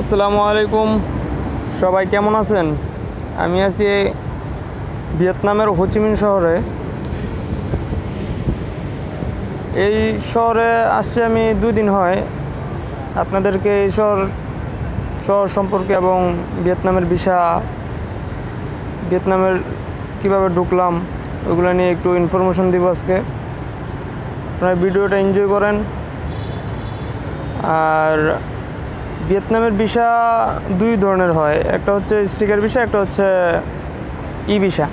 আসসালামু আলাইকুম। সবাই কেমন আছেন? আমি আছি ভিয়েতনামের হোচিমিন শহরে। এই শহরে আসছি আমি দিন হয়। আপনাদেরকে এই শহর শহর সম্পর্কে এবং ভিয়েতনামের ভিসা, ভিয়েতনামের কীভাবে ঢুকলাম, ওগুলো নিয়ে একটু ইনফরমেশন দিব আজকে। আপনারা ভিডিওটা এনজয় করেন। আর ভিয়েতনামের ভিসা দুই ধরনের হয়। একটা হচ্ছে স্টিকার ভিসা, একটা হচ্ছে ই ভিসা।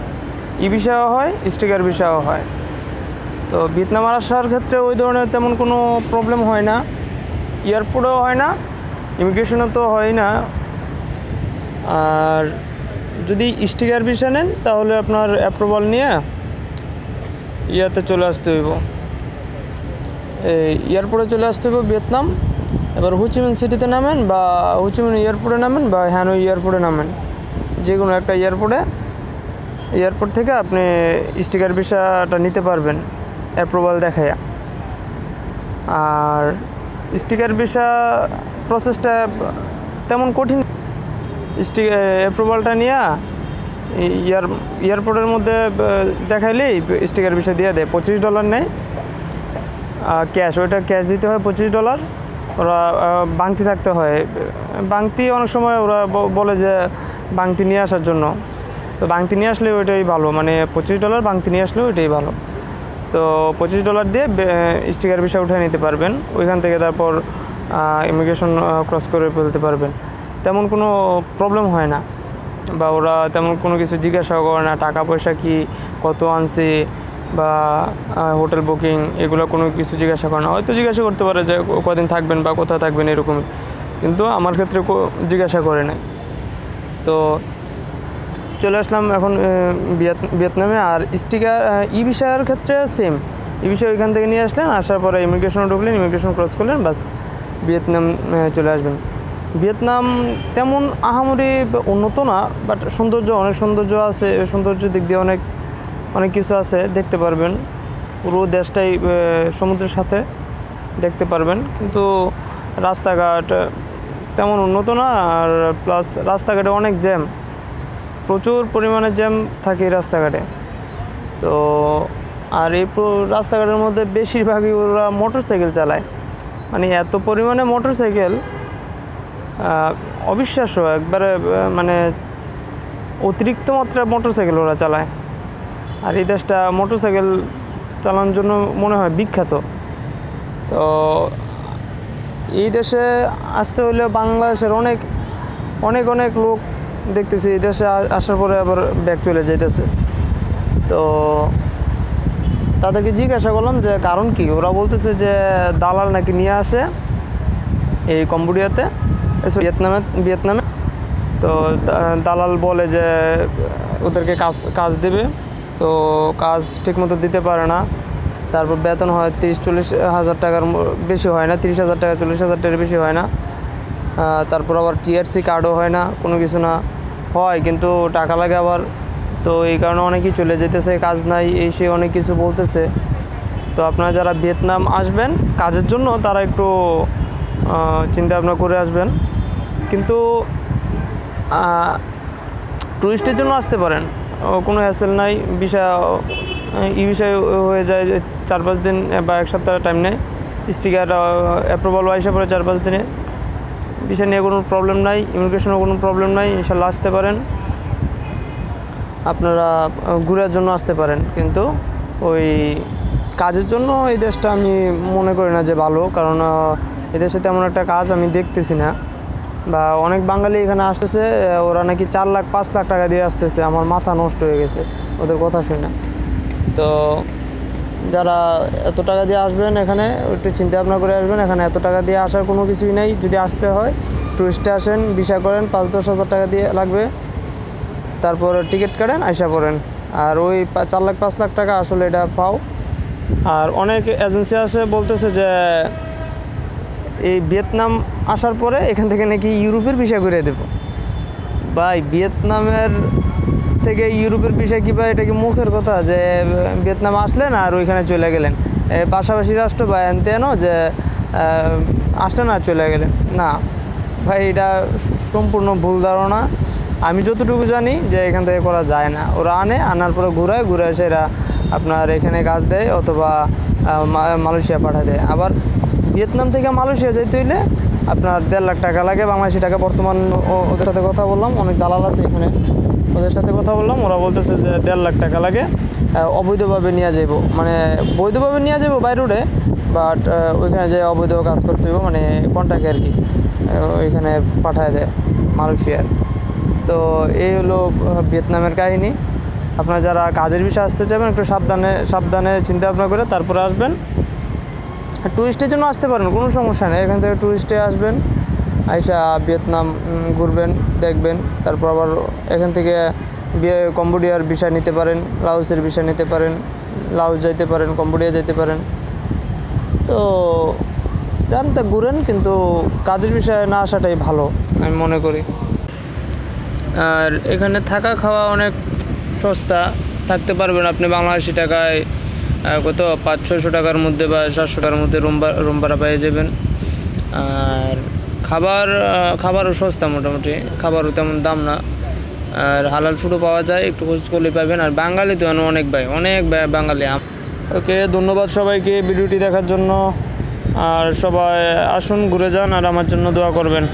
ই ভিসাও হয়, স্টিকার ভিসাও হয়। তো ভিয়েতনাম আসার ক্ষেত্রে ওই ধরনের তেমন কোনো প্রবলেম হয় না। এয়ারপোর্টেও হয় না, ইমিগ্রেশনও তো হয় না। আর যদি স্টিকার ভিসা নেন, তাহলে আপনার অ্যাপ্রুভাল নিয়ে ইয়াতে চলে আসতে হইব। এই এয়ারপোর্টে চলে আসতে হবে ভিয়েতনাম। এবার হুচিমিন সিটিতে নামেন বা হুচিমিন এয়ারপোর্টে নামেন বা হ্যানোই এয়ারপোর্টে নামেন। যে কোনো একটা এয়ারপোর্টে, এয়ারপোর্ট থেকে আপনি স্টিকার ভিসাটা নিতে পারবেন, অ্যাপ্রুভাল দেখায়া আর স্টিকার ভিসা প্রসেসটা তেমন কঠিন। স্টি অ্যাপ্রুভালটা নিয়ে ইয়ার, এয়ারপোর্টের মধ্যে দেখাইলেই স্টিকার ভিসা দিয়ে দেয়। পঁচিশ ডলার নেয়। ক্যাশ, ওইটা ক্যাশ দিতে হয় পঁচিশ ডলার। ওরা বাংতি থাকতে হয়। বাংতি অনেক সময় ওরা বলে যে বাংতি নিয়ে আসার জন্য। তো বাংতি নিয়ে আসলে ওইটাই ভালো মানে পঁচিশ ডলার বাংতি নিয়ে আসলে ওইটাই ভালো। তো পঁচিশ ডলার দিয়ে স্টিকার ভিসা উঠে নিতে পারবেন। ওইখান থেকে তারপর ইমিগ্রেশন ক্রস করে ফেলতে পারবেন। তেমন কোনো প্রবলেম হয় না। বা ওরা তেমন কোনো কিছু জিজ্ঞাসা করে না, টাকা পয়সা কি, কত আনছে বা হোটেল বুকিং, এগুলো কোনো কিছু জিজ্ঞাসা করে না। হয়তো জিজ্ঞাসা করতে পারে যে কদিন থাকবেন বা কোথায় থাকবেন এরকমই কিন্তু আমার ক্ষেত্রে জিজ্ঞাসা করে নাই। তো চলে আসলাম এখন ভিয়েত- ভিয়েতনামে। আর স্টিকার ই ভিসার ক্ষেত্রে সেম। ই ভিসা ওইখান থেকে নিয়ে আসলেন, আসার পরে ইমিগ্রেশনে ঢুকলেন, ইমিগ্রেশন ক্রস করলেন, বাস ভিয়েতনাম চলে আসবেন। ভিয়েতনাম তেমন আহামরি উন্নত না, বাট সৌন্দর্য, অনেক সৌন্দর্য আছে সৌন্দর্য দিক দিয়ে অনেক অনেক কিছু আছে, দেখতে পারবেন। পুরো দেশটাই সমুদ্রের সাথে দেখতে পারবেন। কিন্তু রাস্তাঘাট তেমন উন্নত না। আর প্লাস রাস্তাঘাটে অনেক জ্যাম। প্রচুর পরিমাণে জ্যাম থাকে রাস্তাঘাটে। তো আর এই রাস্তাঘাটের মধ্যে বেশিরভাগই ওরা মোটর সাইকেল চালায়। মানে এত পরিমাণে মোটর সাইকেল অবিশ্বাস্য। একবারে মানে অতিরিক্ত মাত্রায় মোটর সাইকেল ওরা চালায়। আর এই দেশটা মোটর সাইকেল চালানোর জন্য মনে হয় বিখ্যাত। তো এই দেশে আসতে হলে বাংলাদেশের অনেক অনেক অনেক লোক দেখতেছি এই দেশে আসার পরে আবার ব্যাগ চলে যাইতেছে। তো তাদেরকে জিজ্ঞাসা করলাম যে কারণ কি? ওরা বলতেছে যে দালাল নাকি নিয়ে আসে এই কম্বোডিয়াতে ভিয়েতনামে ভিয়েতনামে। তো দালাল বলে যে ওদেরকে কাজ কাজ দেবে। তো কাজ ঠিকমতো দিতে পারে না। তারপর বেতন হয় তিরিশ চল্লিশ হাজার টাকার বেশি হয় না, তিরিশ হাজার টাকা, চল্লিশ হাজার টাকার বেশি হয় না। তারপর আবার টিআরসি কার্ডও হয় না, কোনো কিছু না। হয়, কিন্তু টাকা লাগে আবার। তো এই কারণে অনেকেই চলে যেতেছে, কাজ নাই এই সে অনেক কিছু বলতেছে। তো আপনারা যারা ভিয়েতনাম আসবেন কাজের জন্য, তারা একটু চিন্তা ভাবনা করে আসবেন। কিন্তু টুরিস্টের জন্য আসতে পারেন। কোনো হ্যাসেল নাই বিষয় ই বিষয় হয়ে যায় চার পাঁচ দিন বা এক সপ্তাহ টাইম নেয়। স্টিকার অ্যাপ্রুভাল আসে পরে চার পাঁচ দিনে। বিষয় নিয়ে কোনো প্রবলেম নাই ইমিগ্রেশনের কোনো প্রবলেম নাই ইনশাল্লাহ আসতে পারেন। আপনারা ঘোরার জন্য আসতে পারেন কিন্তু ওই কাজের জন্য এই দেশটা আমি মনে করি না যে ভালো কারণ আহ, এই দেশে তেমন একটা কাজ আমি দেখতেছি না। বা অনেক বাঙালি এখানে আসতেছে ওরা নাকি চার লাখ, পাঁচ লাখ টাকা দিয়ে আসতেছে। আমার মাথা নষ্ট হয়ে গেছে, ওদের কথা শুনে। তো যারা এত টাকা দিয়ে আসবেন এখানে, একটু চিন্তা ভাবনা করে আসবেন। এখানে এত টাকা দিয়ে আসার কোনো কিছুই নেই। যদি আসতে হয় টুরিস্টে আসেন ভিসা করেন, পাঁচ দশ হাজার টাকা দিয়ে লাগবে। তারপর টিকিট কাটেন, আইসা পড়েন। আর ওই চার লাখ, পাঁচ লাখ টাকা আসলে এটা পাও। আর অনেক এজেন্সি আছে বলতেছে যে এই ভিয়েতনাম আসার পরে এখান থেকে নাকি ইউরোপের ভিসা করে দেবো। ভাই, ভিয়েতনামের থেকে ইউরোপের বিষয় কী ভাই? এটা কি মুখের কথা যে, ভিয়েতনাম আসলেন আর ওইখানে চলে গেলেন? পাশাপাশি রাষ্ট্র বা এনতেনও যে আসলেন আর চলে গেলেন। না, ভাই, এটা সম্পূর্ণ ভুল ধারণা। আমি যতটুকু জানি যে এখান থেকে করা যায় না। ওরা আনে, আনার পরে ঘুরায় ঘুরে এসে এরা আপনার এখানে কাজ দেয় অথবা মালয়েশিয়া পাঠায় দেয়। আবার ভিয়েতনাম থেকে মালয়েশিয়া যেতে হইলে আপনার দেড় লাখ টাকা লাগে। বাংলাদেশি টাকা বর্তমান ওদের সাথে কথা বললাম, অনেক দালাল আছে এখানে। ওদের সাথে কথা বললাম, ওরা বলতেছে যে দেড় লাখ টাকা লাগে। অবৈধভাবে নিয়ে যাইব। মানে বৈধভাবে নিয়ে যাব বাইরে বাট ওইখানে যে অবৈধ কাজ করতে হইব মানে কন্ট্রাক্টে আর কি ওইখানে পাঠায় দেয় মালয়েশিয়ার। তো এই হলো ভিয়েতনামের কাহিনী। আপনারা যারা কাজের বিষয়ে আসতে চাইবেন, একটু সাবধানে সাবধানে চিন্তা ভাবনা করে তারপরে আসবেন। টুরিস্টের জন্য আসতে পারেন কোনো সমস্যা নেই। এখান থেকে টুরিস্টে আসবেন, আইসা ভিয়েতনাম ঘুরবেন, দেখবেন। তারপর আবার এখান থেকে কম্বোডিয়ার ভিসা নিতে পারেন লাউসের ভিসা নিতে পারেন লাউস যাইতে পারেন, কম্বোডিয়া যেতে পারেন। তো যান তা ঘুরেন, কিন্তু কাজের বিষয়ে না আসাটাই ভালো, আমি মনে করি। আর এখানে থাকা খাওয়া অনেক সস্তা, থাকতে পারবেন আপনি বাংলাদেশি টাকায় কত? পাঁচ ছশো টাকার মধ্যে বা সাতশো টাকার মধ্যে রুম রুম ভাড়া পেয়ে যাবেন। আর খাবার খাবারও সস্তা মোটামুটি। খাবারও তেমন দাম না। আর হালাল ফুডও পাওয়া যায়, একটু খোঁজ করলে পাবেন। আর বাঙালি তো অনেক ভাই, অনেক বাঙালি ওকে, ধন্যবাদ সবাইকে ভিডিওটি দেখার জন্য। আর সবাই আসুন, ঘুরে যান, আর আমার জন্য দোয়া করবেন।